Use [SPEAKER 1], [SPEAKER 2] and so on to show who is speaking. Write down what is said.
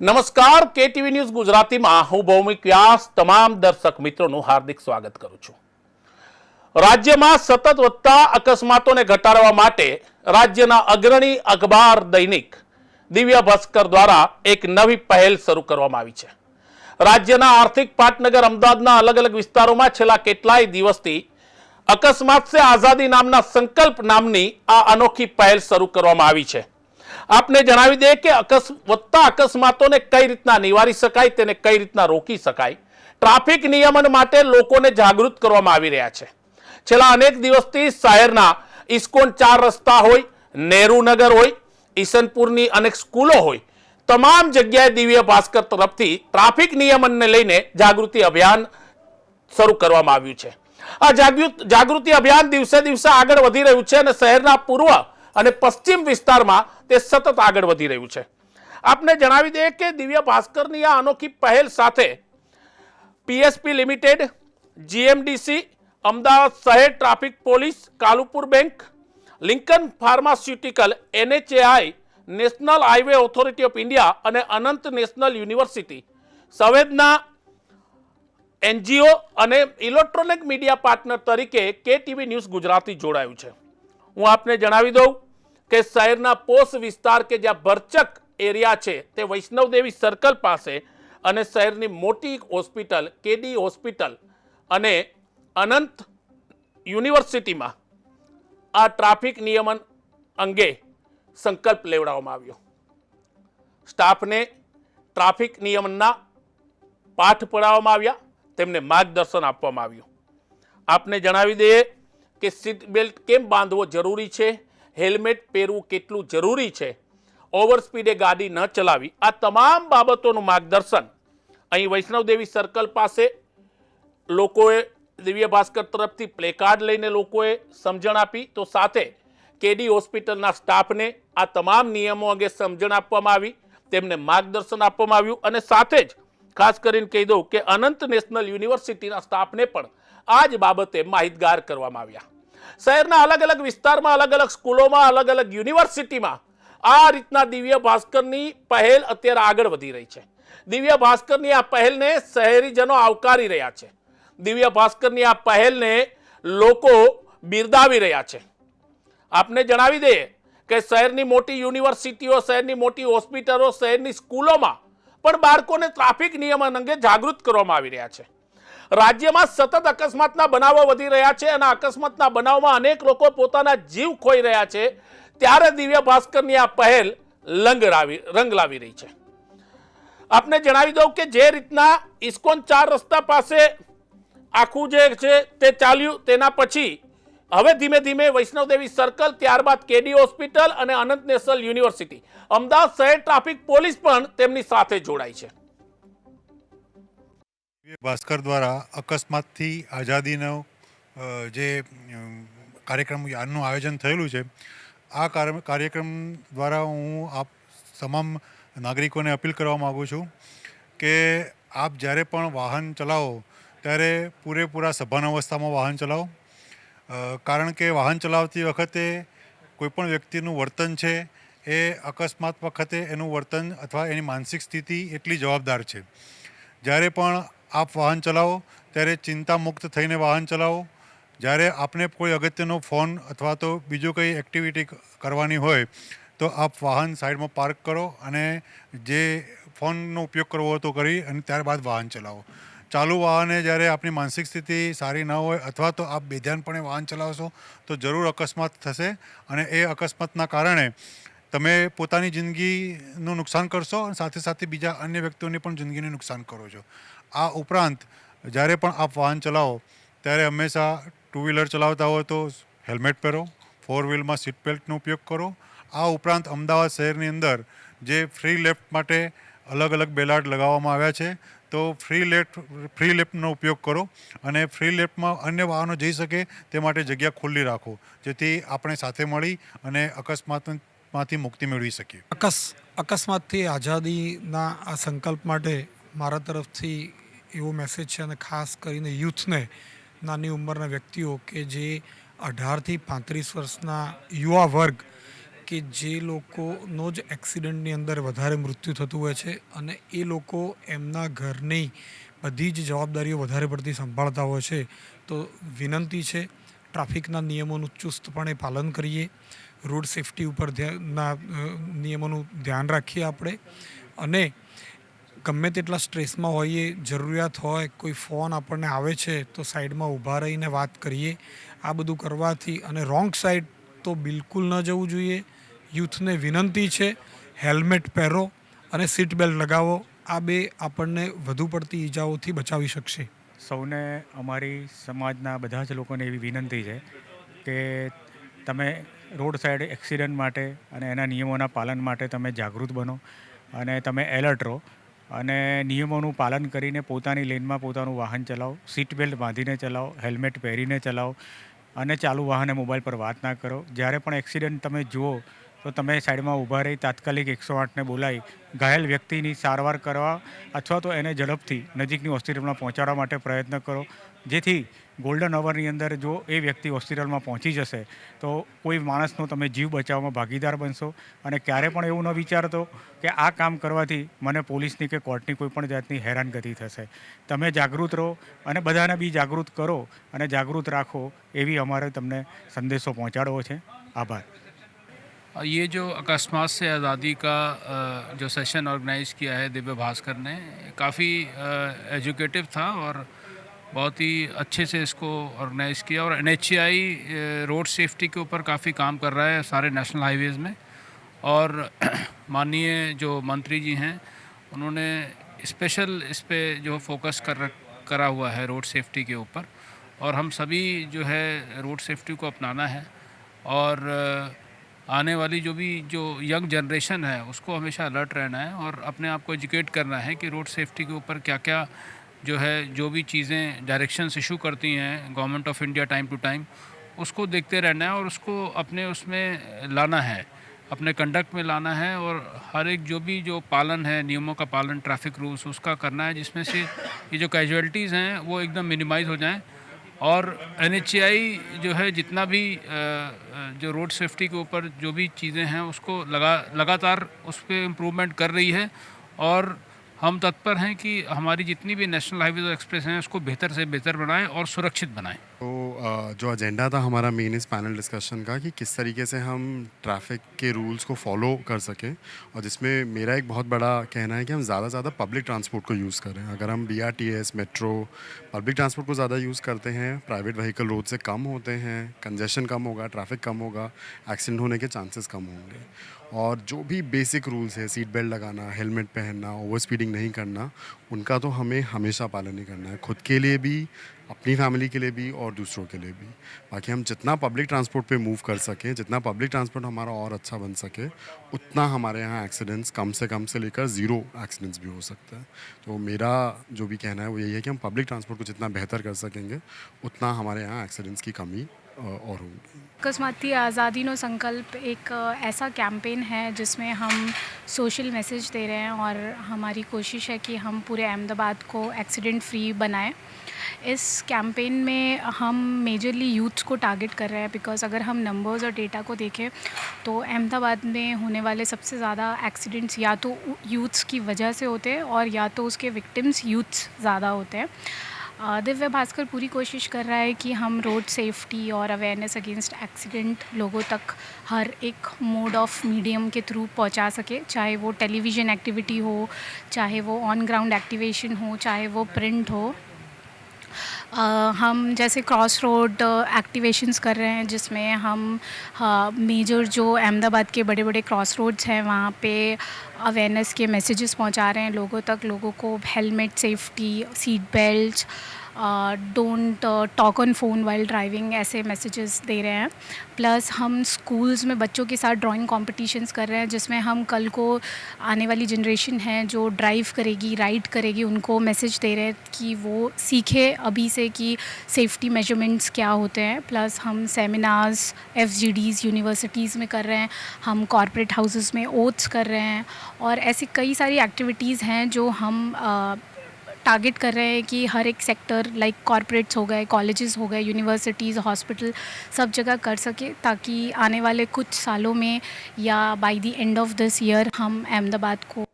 [SPEAKER 1] નમસ્કાર, KTV news ગુજરાતીમાં. હું ભૌમિક વ્યાસ. તમામ દર્શક મિત્રોનું હાર્દિક સ્વાગત કરું છું. રાજ્યમાં સતત વધતા અકસ્માતોને ઘટાડવા માટે રાજ્યના અગ્રણી અખબાર દૈનિક દિવ્ય ભાસ્કર દ્વારા એક નવી પહેલ શરૂ કરવામાં આવી છે. રાજ્યના આર્થિક પાટનગર, અમદાવાદના અલગ અલગ વિસ્તારોમાં છેલ્લા કેટલાય દિવસથી અકસ્માત સે આઝાદી નામના સંકલ્પ નામની આ અનોખી પહેલ શરૂ કરવામાં આવી છે. આપને જણાવી દઈએ કે વધતા અકસ્માતોને કઈ રીતના નિવારી શકાય, તેને કઈ રીતના રોકી શકાય? ટ્રાફિક નિયમન માટે લોકોને જાગૃત કરવામાં આવી રહ્યા છે. છેલ્લા અનેક દિવસથી શહેરના ઇસ્કોન ચાર રસ્તા હોય નહેરુનગર હોય, ઈસનપુરની અનેક સ્કૂલો હોય, તમામ જગ્યાએ દિવ્ય ભાસ્કર તરફથી ટ્રાફિક નિયમનને લઈને જાગૃતિ અભિયાન શરૂ કરવામાં આવ્યું છે. આ જાગૃતિ અભિયાન દિવસે દિવસે આગળ વધી રહ્યું છે અને શહેરના પૂર્વ અને પશ્ચિમ વિસ્તારમાં તે સતત આગળ વધી રહ્યું છે. આપને જણાવી દઈએ કે દિવ્ય ભાસ્કરની આ અનોખી પહેલ સાથે પીએસપી લિમિટેડ, જીએમડીસી, અમદાવાદ શહેર traffic police, Kalupur bank, Lincoln pharmaceutical, NHAI, national highway authority of India અને Anant national university, Samvedana, NGO અને ઇલેક્ટ્રોનિક મીડિયા પાર્ટનર તરીકે કે ટીવી ન્યૂઝ ગુજરાતી જોડાયું છે. હું આપને જણાવી દઉં કે શહેરના પોષ વિસ્તાર કે જ્યાં ભરચક એરિયા છે, તે વૈષ્ણવદેવી સર્કલ પાસે અને શહેરની મોટી હોસ્પિટલ, કેડી હોસ્પિટલ અને અનંત યુનિવર્સિટીમાં આ ટ્રાફિક નિયમન અંગે સંકલ્પ લેવડાવવામાં આવ્યો. સ્ટાફને ટ્રાફિક નિયમનના પાઠ પડાવવામાં આવ્યા, તેમને માર્ગદર્શન આપવામાં આવ્યું. આપને જણાવી દઈએ કે સીટ બેલ્ટ કેમ બાંધવો જરૂરી છે? હેલ્મેટ પહેરવું કેટલું જરૂરી છે? ઓવર સ્પીડે ગાડી ન ચલાવી. આ તમામ બાબતોનું માર્ગદર્શન અહીં વૈષ્ણવદેવી સર્કલ પાસે લોકોએ દિવ્ય ભાસ્કર તરફથી પ્લેકાર્ડ લઈને લોકોએ સમજણ આપી. તો સાથે કેડી હોસ્પિટલના સ્ટાફને આ તમામ નિયમો અંગે સમજણ આપવામાં આવી, તેમને માર્ગદર્શન આપવામાં આવ્યું અને સાથે જ ખાસ કરીને કહી દઉં કે અનંત નેશનલ યુનિવર્સિટીના સ્ટાફને પણ આ જ બાબતે માહિતગાર કરવામાં આવ્યા. શહેરના અલગ અલગ વિસ્તારમાં, અલગ અલગ સ્કૂલોમાં, અલગ અલગ યુનિવર્સિટીમાં આ રીતના દિવ્ય ભાસ્કરની પહેલ અત્યારે આગળ વધી રહી છે. દિવ્ય ભાસ્કરની આ પહેલને શહેરીજનો આવકારી રહ્યા છે. દિવ્ય ભાસ્કરની આ પહેલને લોકો બિરદાવી રહ્યા છે. આપને જણાવી દઈએ કે શહેરની મોટી યુનિવર્સિટીઓ, શહેરની મોટી હોસ્પિટલો, શહેરની સ્કૂલોમાં પણ બાળકોને ટ્રાફિક નિયમન અંગે જાગૃત કરવામાં આવી રહ્યા છે. રાજ્યમાં સતત અકસ્માતના બનાવો વધી રહ્યા છે અને અકસ્માતના બનાવમાં અનેક લોકો પોતાના જીવ ખોઈ રહ્યા છે. ત્યારે દિવ્ય ભાસ્કરની આ પહેલ લંગ લાવી રંગ લાવી રહી છે. આપને જણાવી દઉં કે જે રીતના ઇસ્કોન ચાર રસ્તા પાસે આખું જે છે તે ચાલ્યું, તેના પછી હવે ધીમે ધીમે વૈષ્ણવદેવી સર્કલ, ત્યારબાદ કેડી હોસ્પિટલ અને અનંત નેશનલ યુનિવર્સિટી. અમદાવાદ શહેર ટ્રાફિક પોલીસ પણ તેમની સાથે જોડાઈ છે.
[SPEAKER 2] ભાસ્કર દ્વારા અકસ્માતથી આઝાદીનો જે કાર્યક્રમ આનું આયોજન થયેલું છે, આ કાર્ય- કાર્યક્રમ દ્વારા હું આપ તમામ નાગરિકોને અપીલ કરવા માગું છું કે આપ જ્યારે પણ વાહન ચલાવો, ત્યારે પૂરેપૂરા સભાન અવસ્થામાં વાહન ચલાવો. કારણ કે વાહન ચલાવતી વખતે કોઈપણ વ્યક્તિનું વર્તન છે, એ અકસ્માત વખતે એનું વર્તન અથવા એની માનસિક સ્થિતિ એટલી જવાબદાર છે. જ્યારે પણ આપ વાહન ચલાવો, ત્યારે ચિંતા મુક્ત થઈને વાહન ચલાવો. જ્યારે આપને કોઈ અગત્યનો ફોન અથવા તો બીજું કંઈ એક્ટિવિટી કરવાની હોય, તો આપ વાહન સાઈડમાં પાર્ક કરો અને જે ફોનનો ઉપયોગ કરવો હતો કરી અને ત્યારબાદ વાહન ચલાવો. ચાલુ વાહને જ્યારે આપની માનસિક સ્થિતિ સારી ન હોય અથવા તો આપ બેધ્યાનપણે વાહન ચલાવશો, તો જરૂર અકસ્માત થશે અને એ અકસ્માતના કારણે તમે પોતાની જિંદગીનું નુકસાન કરશો અને સાથે સાથે બીજા અન્ય વ્યક્તિઓની પણ જિંદગીને નુકસાન કરો છો. આ ઉપરાંત જ્યારે પણ આપ વાહન ચલાવો, ત્યારે હંમેશા ટુ વ્હીલર ચલાવતા હોય તો હેલ્મેટ પહેરો ફોર વ્હીલમાં સીટ બેલ્ટનો ઉપયોગ કરો. આ ઉપરાંત અમદાવાદ શહેરની અંદર જે ફ્રી લેફ્ટ માટે અલગ અલગ બેલાર્ડ લગાવવામાં આવ્યા છે, તો ફ્રી લેફ્ટ ફ્રી લેફ્ટનો ઉપયોગ કરો અને ફ્રી લેફ્ટમાં અન્ય વાહનો જઈ શકે તે માટે જગ્યા ખુલ્લી રાખો, જેથી આપણે સાથે મળી અને અકસ્માતમાંથી મુક્તિ મેળવી શકીએ.
[SPEAKER 3] અકસ, અકસ્માતથી આઝાદીના આ સંકલ્પ માટે મારા તરફથી એવો મેસેજ છે અને ખાસ કરીને યુથને, નાની ઉંમરના વ્યક્તિઓ કે જે અઢારથી પાંત્રીસ વર્ષના યુવા વર્ગ કે જે લોકોનો જ એક્સિડન્ટની અંદર વધારે મૃત્યુ થતું હોય છે અને એ લોકો એમના ઘરની બધી જ જવાબદારીઓ વધારે પડતી સંભાળતા હોય છે. તો વિનંતી છે, ટ્રાફિકના નિયમોનું ચુસ્તપણે પાલન કરીએ. રોડ સેફટી ઉપર ધ્યાનના નિયમોનું ધ્યાન રાખીએ આપણે. અને ગમે તેટલા સ્ટ્રેસમાં હોઈએ, જરૂરિયાત હોય, કોઈ ફોન આપણને આવે છે, તો સાઈડમાં ઊભા રહીને વાત કરીએ. આ બધું કરવાથી અને રોંગ સાઈડ તો બિલકુલ ન જવું જોઈએ. યુથને વિનંતી છે, હેલ્મેટ પહેરો અને સીટ બેલ્ટ લગાવો. આ બે આપણને વધુ પડતી ઈજાઓથી બચાવી શકશે.
[SPEAKER 4] સૌને અમારી સમાજના બધા જ લોકોને એવી વિનંતી છે કે તમે રોડ સાઈડ એક્સિડન્ટ માટે અને એના નિયમોના પાલન માટે તમે જાગૃત બનો અને તમે એલર્ટ રહો. અને નિયમોનું પાલન કરીને પોતાની લેનમાં પોતાનું વાહન ચલાવો સીટ બેલ્ટ બાંધીને ચલાવો હેલ્મેટ પહેરીને ચલાવો અને ચાલુ વાહને મોબાઈલ પર વાત ના કરો. જ્યારે પણ એક્સિડન્ટ તમે જુઓ, તો તમે સાઈડમાં ઊભા રહી તાત્કાલિક એકસો આઠને બોલાવી ઘાયલ વ્યક્તિની સારવાર કરવા અથવા તો એને ઝડપથી નજીકની હોસ્પિટલમાં પહોંચાડવા માટે પ્રયત્ન કરો. જેથી ગોલ્ડન અવરની અંદર જો એ વ્યક્તિ હોસ્પિટલમાં પહોંચી જશે તો કોઈ માણસનો તમે જીવ બચાવવામાં ભાગીદાર બનશો અને ક્યારે પણ એવું ન વિચારતો કે આ કામ કરવાથી મને પોલીસની કે કોર્ટની કોઈ પણ જાતની હેરાનગતિ થશે તમે જાગૃત રહો અને બધાને બી જાગૃત કરો અને જાગૃત રાખો એવી અમારે તમને સંદેશો પહોંચાડવો છે આભાર
[SPEAKER 5] ये जो अकस्मात से आज़ादी का अ, जो सेशन ऑर्गेनाइज किया है दिव्य भास्कर ने काफ़ी एजुकेटिव था और बहुत ही अच्छे से इसको ऑर्गेनाइज किया और एन रोड सेफ्टी के ऊपर काफ़ी काम कर रहा है सारे नेशनल हाईवेज़ में। और माननीय जो मंत्री जी हैं, उन्होंने स्पेशल इस पर जो फोकस कर करा हुआ है रोड सेफ्टी के ऊपर। और हम सभी जो है रोड सेफ्टी को अपनाना है। और आने वाली जो भी, जो यंग जनरेशन है, उसको हमेशा अलर्ट रहना है और अपने आप को एजुकेट करना है कि रोड सेफ्टी के ऊपर क्या क्या जो है, जो भी चीज़ें डायरेक्शंस इशू करती हैं government of India time to time उसको देखते रहना है और उसको अपने उसमें लाना है, अपने कंडक्ट में लाना है और हर एक जो भी जो पालन है, नियमों का पालन ट्रैफ़िक रूल्स उसका करना है, जिसमें से ये जो कैजुअलिटीज़ हैं, वो एकदम मिनिमाइज हो जाएँ और एन जो है, जितना भी जो रोड सेफ्टी के ऊपर जो भी चीज़ें हैं, उसको लगा, लगातार उस पर इम्प्रूवमेंट कर रही है और हम तत्पर हैं कि हमारी जितनी भी नेशनल हाईवेज और एक्सप्रेस हैं, उसको बेहतर से बेहतर बनाएँ और सुरक्षित बनाएँ।
[SPEAKER 6] तो जो एजेंडा था हमारा मेन इस पैनल डिस्कशन का कि किस तरीके से हम ट्रैफ़िक के रूल्स को फॉलो कर सकें और जिसमें मेरा एक बहुत बड़ा कहना है कि हम ज़्यादा से ज़्यादा पब्लिक ट्रांसपोर्ट को यूज़ करें। अगर हम B R T S metro public transport को ज़्यादा यूज़ करते हैं प्राइवेट व्हीकल रोड से कम होते हैं कंजेशन कम होगा ट्रैफ़िक कम होगा एक्सीडेंट होने के चांसेस कम होंगे। और जो भी बेसिक रूल्स है सीट बेल्ट लगाना हेलमेट पहनना ओवर स्पीडिंग नहीं करना, उनका तो हमें हमेशा पालन ही करना है। खुद के लिए भी, अपनी फैमिली के लिए भी और दूसरों के लिए भी। बाकी हम जितना पब्लिक ट्रांसपोर्ट पे मूव कर सकें, जितना पब्लिक ट्रांसपोर्ट हमारा और अच्छा बन सके, उतना हमारे यहाँ एक्सीडेंट्स कम से कम से लेकर ज़ीरो एक्सीडेंट्स भी हो सकता है। तो मेरा जो भी कहना है, वो यही है कि हम पब्लिक ट्रांसपोर्ट को जितना बेहतर कर सकेंगे, उतना हमारे यहाँ एक्सीडेंट्स की कमी और होगी।
[SPEAKER 7] आज़ादी नो संकल्प एक ऐसा कैंपेन है जिसमें हम सोशल मैसेज दे रहे हैं और हमारी कोशिश है कि हम पूरे अहमदाबाद को एक्सीडेंट फ्री बनाएँ। इस कैंपेन में हम मेजरली यूथ्स को टारगेट कर रहे हैं बिकॉज़ अगर हम नंबर्स और डेटा को देखें तो अहमदाबाद में होने वाले सबसे ज़्यादा एक्सीडेंट्स या तो यूथ्स की वजह से होते हैं और या तो उसके विक्टिम्स यूथ्स ज़्यादा होते हैं। अ, दिव्य भास्कर पूरी कोशिश कर रहा है कि हम रोड सेफ्टी और अवेयरनेस अगेंस्ट एक्सीडेंट लोगों तक हर एक मोड ऑफ़ मीडियम के थ्रू पहुँचा सके। चाहे वो टेलीविज़न एक्टिविटी हो चाहे वो ऑन ग्राउंड एक्टिवेशन हो चाहे वो प्रिंट हो। हम जैसे क्रॉस रोड एक्टिवेशंस कर रहे हैं, जिसमें हम मेजर जो अहमदाबाद के बड़े बड़े क्रॉस रोड्स हैं, वहाँ पे अवेयरनेस के मैसेजेस पहुँचा रहे हैं लोगों तक, लोगों को helmet safety seat belt don't talk on phone while driving messages messages दे रहे हैं। प्लस हम स्कूल्स में बच्चों के साथ ड्राइंग कॉम्पिटिशन्स कर रहे हैं जिसमें हम कल को आने वाली जनरेशन है जो ड्राइव करेगी राइड करेगी उनको मैसेज दे रहे हैं कि वो सीखे अभी से कि सेफ्टी मेजरमेंट्स क्या होते हैं। प्लस हम सेमिनार्स एफ़ यूनिवर्सिटीज़ में कर रहे हैं हम कॉरपोरेट हाउसेस में ओथ्स कर रहे हैं। और ऐसी कई सारी एक्टिविटीज़ हैं जो हम अ, टारगेट कर रहे हैं कि हर एक सेक्टर लाइक कॉरपोरेट्स हो गए कॉलेजेस हो गए यूनिवर्सिटीज़ हॉस्पिटल सब जगह कर सके ताकि आने वाले कुछ सालों में या by the end of this year हम अहमदाबाद को